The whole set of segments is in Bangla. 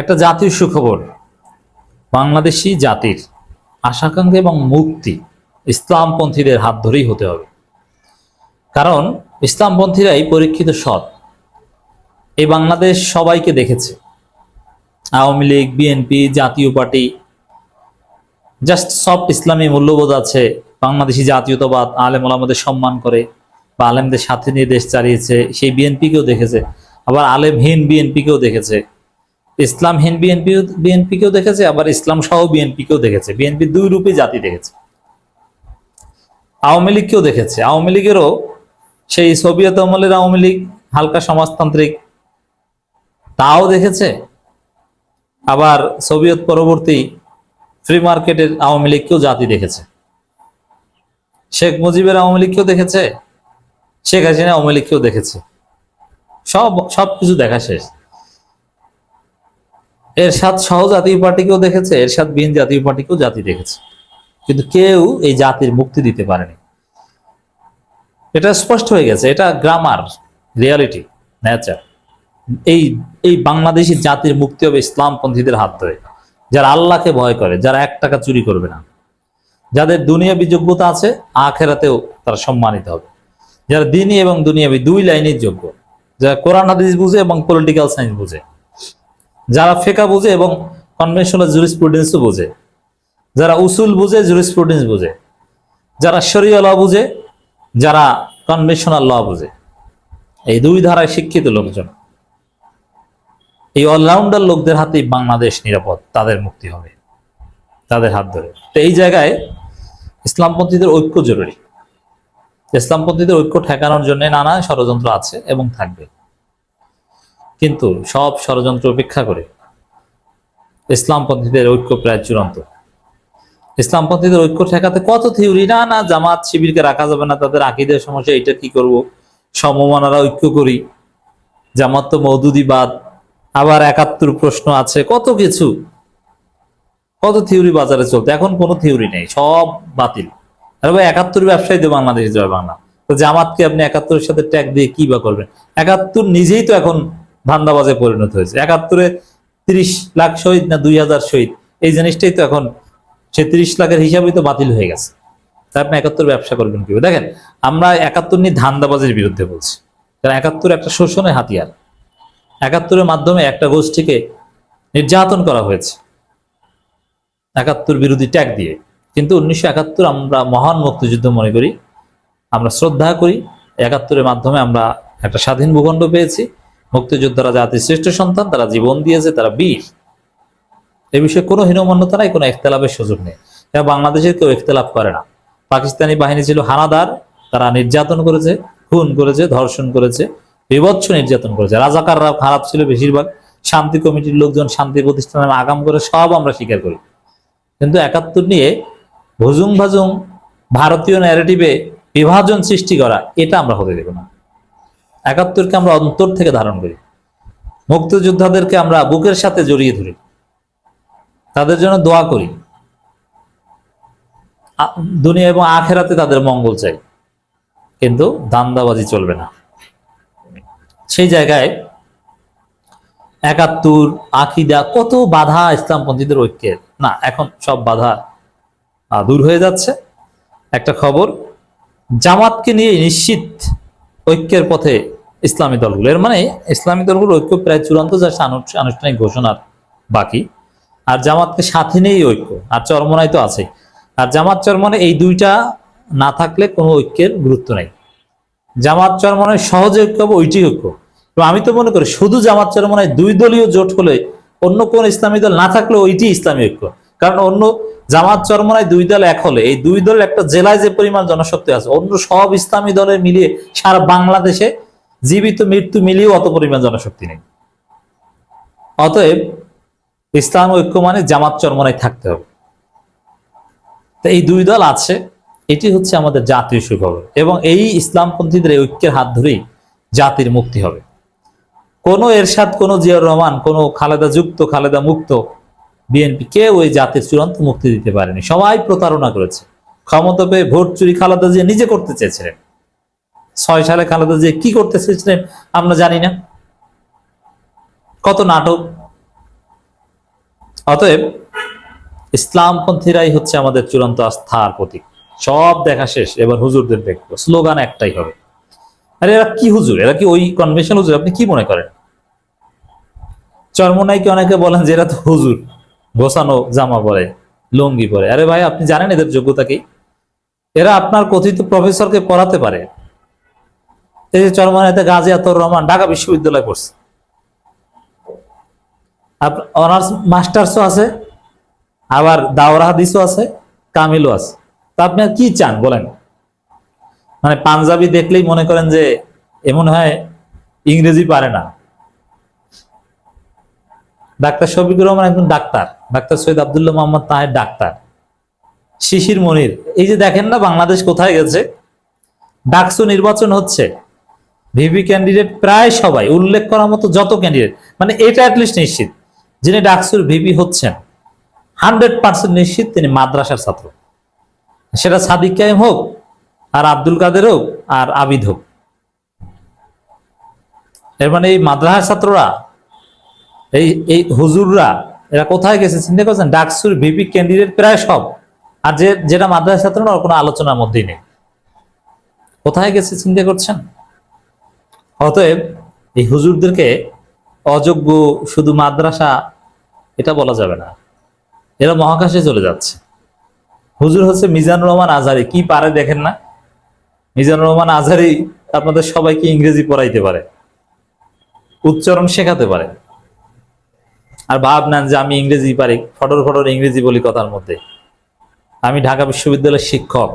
একটা জাতীয় সুখবর বাংলাদেশি জাতির আশাকাঙ্ক্ষা এবং মুক্তি ইসলামপন্থীদের হাত ধরেই হতে হবে। কারণ ইসলামপন্থীরাই পরীক্ষিত সৎ। এই বাংলাদেশ সবাইকে দেখেছে। Awami League, BNP, Jatiya Party, just soft ইসলামী মূল্যবোধ আছে। বাংলাদেশি জাতীয়তাবাদ আলেম ওলামাদের সম্মান করে বা আলেমদের সাথে নিয়ে দেশ চালিয়েছে, সেই বিএনপিকেও দেখেছে। আবার আলেমহীন বিএনপিকেও দেখেছে। ইসলামহীন বিএনপি, বিএনপিকেও দেখেছে, আবার ইসলাম সহ বিএনপিকেও দেখেছে। বিএনপি দুই রূপে জাতি দেখেছে। আওয়ামী লীগকেও দেখেছে। আওয়ামী লীগেরও সেই সোভিয়েত আমলের আওয়ামী লীগ, হালকা সমাজতান্ত্রিক, তাও দেখেছে। আবার সোভিয়েত পরবর্তী ফ্রি মার্কেটের আওয়ামী লীগকেও জাতি দেখেছে। শেখ মুজিবের আওয়ামী লীগকেও দেখেছে। শেখ হাসিনা আওয়ামী লীগকেও দেখেছে। সব সব কিছু দেখা শেষ। এরশাদ সহ জাতীয় পার্টিকেও দেখেছে, এরশাদ বিন জাতীয় পার্টিকেও জাতি দেখেছে। কিন্তু কেউ এই জাতির মুক্তি দিতে পারেনি। এটা স্পষ্ট হয়ে গেছে, এটা গ্রামার, রিয়ালিটি, নেচার। এই এই বাংলাদেশি জাতির মুক্তি হবে ইসলামপন্থীদের হাত ধরে। যারা আল্লাহকে ভয় করে, যারা এক টাকা চুরি করবে না। যাদের দুনিয়াবি যোগ্যতা আছে, আখেরাতেও তারা সম্মানিত হবে। যারা দিনী এবং দুনিয়াবি দুই লাইনের যোগ্য, যারা কোরআন, হাদিস বুঝে এবং পলিটিক্যাল সায়েন্স বুঝে। যারা ফেকা বুঝে এবং কনভেনশনাল জুরিসপ্রুডেন্সও বুঝে, যারা উসুল বুঝে জুরিসপ্রুডেন্স বুঝে, যারা শরীয় ল বুঝে, যারা কনভেনশনাল ল বুঝে। এই দুই ধারায় শিক্ষিত লোকজন, এই অলরাউন্ডার লোকদের হাতেই বাংলাদেশ নিরাপদ, তাদের মুক্তি হবে, তাদের হাত ধরে। তো এই জায়গায় ইসলামপন্থীদের ঐক্য জরুরি। ইসলামপন্থীদের ঐক্য ঠেকানোর জন্য নানা ষড়যন্ত্র আছে এবং থাকবে। কিন্তু সব ষড়যন্ত্র উপেক্ষা করে ইসলামপন্থীদের ঐক্য প্রায় চূড়ান্ত। ইসলামপন্থীদের ঐক্য ঠেকাতে কত থিওরি? না না, জামাত শিবিরকে রাখা যাবে না, তাদের আকিদের সমস্যা এটা কি করব? সমমানারা ঐক্য করি। জামাত তো মৌদুদিবাদ আবার একাত্তর প্রশ্ন আছে, কত কিছু? কত থিওরি বাজারে চলতে? এখন কোনো থিওরি নেই, সব বাতিল। আরে ভাই, একাত্তর ব্যবসায়ী তো বাংলাদেশ জয় বাংলা। তো জামাতকে আপনি একাত্তরের সাথে ট্যাগ দিয়ে কি বা করবেন? একাত্তর নিজেই তো এখন ধান্দাবাজে পরিণত হয়েছে। একাত্তরে তিরিশ লাখ শহীদ না দুই হাজার শহীদ? এই জিনিসটাই তো এখন সে তিরিশ লাখের হিসাবেই তো বাতিল হয়ে গেছে। তা আপনি একাত্তর ব্যবসা করবেন কি দেখেন, আমরা একাত্তর নিয়ে ধান্দাবাজের বিরুদ্ধে বলছি। কারণ একাত্তর একটা শোষণের হাতিয়ার। একাত্তরের মাধ্যমে একটা গোষ্ঠীকে নির্যাতন করা হয়েছে। একাত্তর বিরোধী ট্যাগ দিয়ে। কিন্তু উনিশশো একাত্তর আমরা মহান মুক্তিযুদ্ধ মনে করি। আমরা শ্রদ্ধা করি। একাত্তরের মাধ্যমে আমরা একটা স্বাধীন ভূখণ্ড পেয়েছি। মুক্তিযোদ্ধারা জাতির শ্রেষ্ঠ সন্তান, তারা জীবন দিয়েছে, তারা বীর। এ বিষয়ে কোনো হীনমান্যতা নাই, কোনো ইখতলাফের সুযোগ নেই। এবং বাংলাদেশের কেউ ইখতলাফ করে না? পাকিস্তানি বাহিনী ছিল হানাদার, তারা নির্যাতন করেছে, খুন করেছে, ধর্ষণ করেছে, বিভৎস নির্যাতন করেছে। রাজাকাররা খারাপ ছিল বেশিরভাগ। শান্তি কমিটির লোকজন শান্তি প্রতিষ্ঠানের আগাম করে সব আমরা স্বীকার করি। কিন্তু একাত্তর নিয়ে ভুজুং ভাজুং ভারতীয় ন্যারেটিভে বিভাজন সৃষ্টি করা, এটা আমরা হতে দেব না। একাত্তরকে আমরা অন্তর থেকে ধারণ করি। মুক্তিযোদ্ধাদেরকে আমরা বুকের সাথে জড়িয়ে ধরি। তাদের জন্য দোয়া করি। দুনিয়া এবং আখেরাতে তাদের মঙ্গল চাই। কিন্তু দান্দাবাজি চলবে না। সেই জায়গায় একাত্তর, আকিদা, কত বাধা ইসলামপন্থীদের ঐক্যের। না, এখন সব বাধা দূর হয়ে যাচ্ছে। একটা খবর, জামাতকে নিয়ে নিশ্চিত ঐক্যের পথে ইসলামী দলগুলো। এর মানে ইসলামী দলগুলো ঐক্য প্রায় চূড়ান্ত যা আনুষ্ঠানিক ঘোষণার বাকি। আর জামাতকে সাথে নিয়েই ঐক্য। আর চরমনাই তো আছে আর জামাত চরমনে এই দুইটা না থাকলে কোনো ঐক্যের গুরুত্ব নেই। জামাত চরমনের সহজে ঐক্য হবে ওইটি ঐক্য। তো আমি তো মনে করি, শুধু জামাত চরমনায় দুই দলীয় জোট হলে অন্য কোন ইসলামী দল না থাকলে ওইটি ইসলামী ঐক্য। কারণ অন্য জামাত চরমনায় দুই দল এক হলে, এই দুই দলের একটা জেলায় যে পরিমাণ জনশক্তি আছে, অন্য সব ইসলামী দলের মিলিয়ে সারা বাংলাদেশে জীবিত মৃত্যু মিলিয়েও অত পরিমাণ জনশক্তি নেই। অতএব ইসলাম ঐক্য মানে জামাত চরমনায় থাকতে হবে। তো এই দুই দল আছে, এটি হচ্ছে আমাদের জাতীয় সুখবর, এবং এই ইসলামপন্থীদের ঐক্যের হাত ধরেই জাতির মুক্তি হবে। কোনো এরশাদ, কোনো জিয়াউর রহমান, কোনো খালেদা যুক্ত, খালেদা মুক্ত বিএনপি কেউ ওই জাতির চূড়ান্ত মুক্তি দিতে পারেনি। সবাই প্রতারণা করেছে। ক্ষমতা পেয়ে ভোট চুরি খালেদা জিয়া নিজে করতে চেয়েছিলেন। ছয় সালে খালেদা জিয়া কি করতে চেয়েছিলেন আমরা জানি না। কত নাটক। অতএব ইসলামপন্থীরাই হচ্ছে আমাদের চূড়ান্ত আস্থার প্রতীক। সব দেখা শেষ, এবার হুজুরদের দেখব। স্লোগান একটাই হবে। আরে এরা কি হুজুর? এরা কি ওই কনভেনশন হুজুর? আপনি কি মনে করেন? চর্মনাইকে অনেকে বলেন যে এরা তো হুজুর। গোছানো জামা পরে, লুঙ্গি পরে। আরে ভাই, আপনি জানেন এদের যোগ্যতা কি? এরা আপনার কথিত প্রফেসরকে পড়াতে পারে। এই যে চরমানাইতে গাজী আতর রহমান ঢাকা বিশ্ববিদ্যালয়ে পড়ছে। অনার্স মাস্টার্সও আছে, আবার দাওরা হাদিসও আছে, কামিলও আছে। তা আপনি কি চান, বলেন? মানে পাঞ্জাবি দেখলেই মনে করেন যে এমন হয় ইংরেজি পারে না। ডাক্তার শফিকুর রহমান একজন doctor doctor Syed Abdullah Mohammad Taher doctor. Shishir Monir, এই যে দেখেন না বাংলাদেশ কোথায় গেছে? ডাকসু নির্বাচন হচ্ছে। ভিভি ক্যান্ডিডেট প্রায় সবাই, উল্লেখ করার মতো যত ক্যান্ডিডেট মানে এটা অ্যাটলিস্ট নিশ্চিত, যিনি ডাকসুর ভিভি হচ্ছেন হান্ড্রেড পার্সেন্ট নিশ্চিত তিনি মাদ্রাসার ছাত্র। সেটা সাদিক কায়েম হোক, আর আব্দুল কাদের হোক, আর আবিদ হোক। এর মানে এই মাদ্রাসার ছাত্ররা এই এই হুজুররা, এরা কোথায় গেছে চিন্তা করছেন? ডাকসুর ভিপি ক্যান্ডিডেট প্রায় সব। আর যে, যেটা মাদ্রাসা ছাত্র না কোনো আলোচনার মধ্যেই নেই। কোথায় গেছে চিন্তা করছেন? অতএব এই হুজুরদেরকে অযোগ্য শুধু মাদ্রাসা, এটা বলা যাবে না। এরা মহাকাশে চলে যাচ্ছে। হুজুর হচ্ছে মিজানুর রহমান আজহারি কি পারে দেখেন না? মিজানুর রহমান আজহারি আপনাদের সবাইকে ইংরেজি পড়াইতে পারে। উচ্চারণ শেখাতে পারে। আর ভাব নেন যে আমি ইংরেজি পারি, ফটর ফটর ইংরেজি বলি কথার মধ্যে। আমি ঢাকা বিশ্ববিদ্যালয়ের শিক্ষক।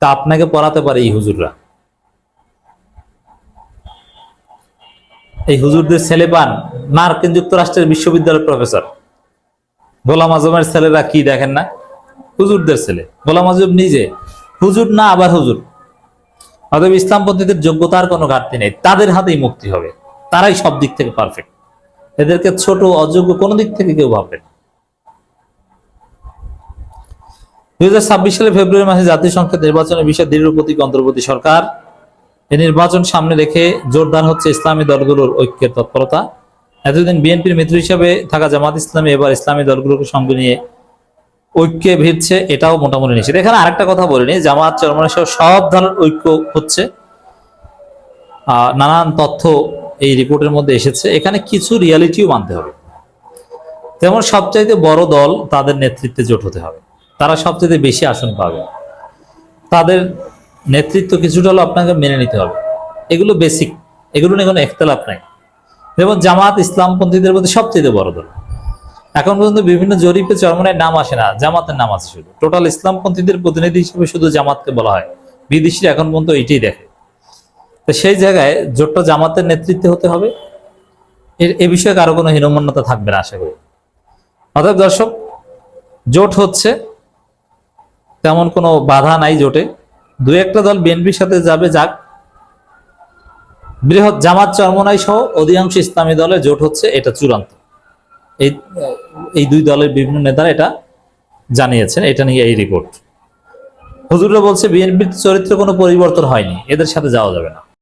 তা আপনাকে পড়াতে পারে এই হুজুররা। এই হুজুরদের ছেলে পান মার্কিন যুক্তরাষ্ট্রের বিশ্ববিদ্যালয়ের প্রফেসর। গোলাম আজমের ছেলেরা কি দেখেন না? হুজুরদের ছেলে। গোলাম আজম নিজে। হুজুর না আবার হুজুর? অতএব ইসলামপন্থীদের যোগ্যতার কোনো ঘাটতি নেই। তাদের হাতেই মুক্তি হবে। তারাই সব দিক থেকে পারফেক্ট এদেরকে ছোট অযোগ্য কোনো দিক থেকে কেউ ভাববে না। দুই সালে ফেব্রুয়ারি মাসে জাতীয় সংসদ নির্বাচনের বিষয়ে দৃঢ় অন্তর্বর্তী সরকার। এই নির্বাচন সামনে রেখে জোরদার হচ্ছে ইসলামী দলগুলোর ঐক্যের তৎপরতা। এতদিন বিএনপির মিত্র হিসাবে থাকা জামাত ইসলামী এবার ইসলামী দলগুলোকে সঙ্গে নিয়ে ঐক্যে ভিড়ছে এটাও মোটামুটি নিশ্চিত। এখানে আরেকটা কথা বলিনি জামাত চরমানের সহ সব ধরনের ঐক্য হচ্ছে আহ, নানান তথ্য এই রিপোর্টের মধ্যে এসেছে, এখানে কিছু রিয়ালিটিও মানতে হবে। তেমন সবচাইতে বড় দল তাদের নেতৃত্বে জোট হতে হবে। তারা সবচেয়ে বেশি আসন পাবে। তাদের নেতৃত্ব কিছুটা হলেও আপনাকে মেনে নিতে হবে। এগুলো বেসিক এগুলো নিয়ে কোনো একতলাপ নাই। যেমন জামাত ইসলামপন্থীদের মধ্যে সবচেয়ে বড় দল। এখন পর্যন্ত বিভিন্ন জরিপে চরমনের নাম আসে না, জামাতের নাম আছে শুধু। টোটাল ইসলামপন্থীদের প্রতিনিধি হিসেবে শুধু জামাতকে বলা হয়। বিদেশিরা এখন পর্যন্ত এইটাই দেখে। তো সেই জায়গায় জোটটা জামাতের নেতৃত্বে হতে হবে। এ বিষয়ে কারও কোনো হীনমন্যতা থাকবে না, আশা করি। অতএব দর্শক, জোট হচ্ছে, তেমন কোনো বাধা নাই জোটে। দু একটা দল বিএনপির সাথে যাবে, যাক। বৃহৎ জামাত চরমনাই সহ অধিকাংশ ইসলামী দলে জোট হচ্ছে, এটা চূড়ান্ত। এই এই দুই দলের বিভিন্ন নেতারা এটা জানিয়েছেন, এটা নিয়ে এই রিপোর্ট হুজুররা বলছে, বিএনপির চরিত্রে কোনো পরিবর্তন হয়নি, এদের সাথে যাওয়া যাবে না।